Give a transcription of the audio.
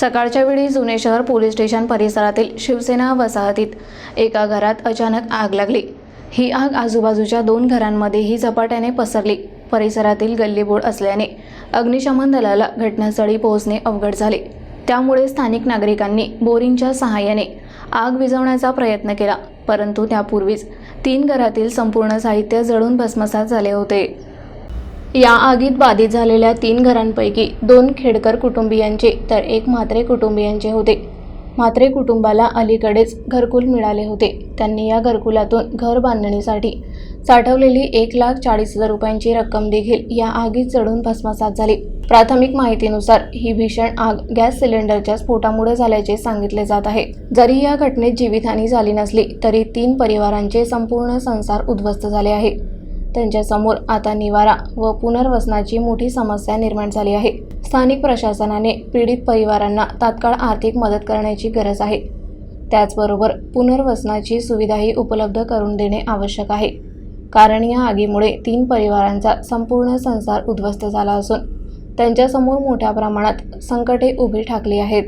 सकाळच्या वेळी जुने शहर पोलीस स्टेशन परिसरातील शिवसेना वसाहतीत एका घरात अचानक आग लागली. ही आग आजूबाजूच्या दोन घरांमध्येही झपाट्याने पसरली. परिसरातील गल्लीबोळ असल्याने अग्निशमन दलाला घटनास्थळी पोहोचणे अवघड झाले. त्यामुळे स्थानिक नागरिकांनी बोरिंगच्या सहाय्याने आग विझवण्याचा प्रयत्न केला परंतु त्यापूर्वीच तीन घरातील संपूर्ण साहित्य जळून भस्मसात झाले होते. या आगीत बाधित झालेल्या तीन घरांपैकी दोन खेडकर कुटुंबियांचे तर एक म्हात्रे कुटुंबियांचे होते. म्हात्रे कुटुंबाला अलीकडेच घरकुल मिळाले होते. त्यांनी या घरकुलातून घर बांधणीसाठी साठवलेली एक लाख चाळीस हजार रुपयांची रक्कम देखील या आगीत चढून भस्मसात झाली. प्राथमिक माहितीनुसार ही भीषण आग गॅस सिलेंडरच्या स्फोटामुळे झाल्याचे सांगितले जात आहे. जरी या घटनेत जीवितहानी झाली नसली तरी तीन परिवारांचे संपूर्ण संसार उद्ध्वस्त झाले आहे. त्यांच्यासमोर आता निवारा व पुनर्वसनाची मोठी समस्या निर्माण झाली आहे. स्थानिक प्रशासनाने पीडित परिवारांना तात्काळ आर्थिक मदत करण्याची गरज आहे. त्याचबरोबर पुनर्वसनाची सुविधाही उपलब्ध करून देणे आवश्यक आहे. कारण या आगीमुळे तीन परिवारांचा संपूर्ण संसार उद्ध्वस्त झाला असून त्यांच्यासमोर मोठ्या प्रमाणात संकटे उभी ठाकली आहेत.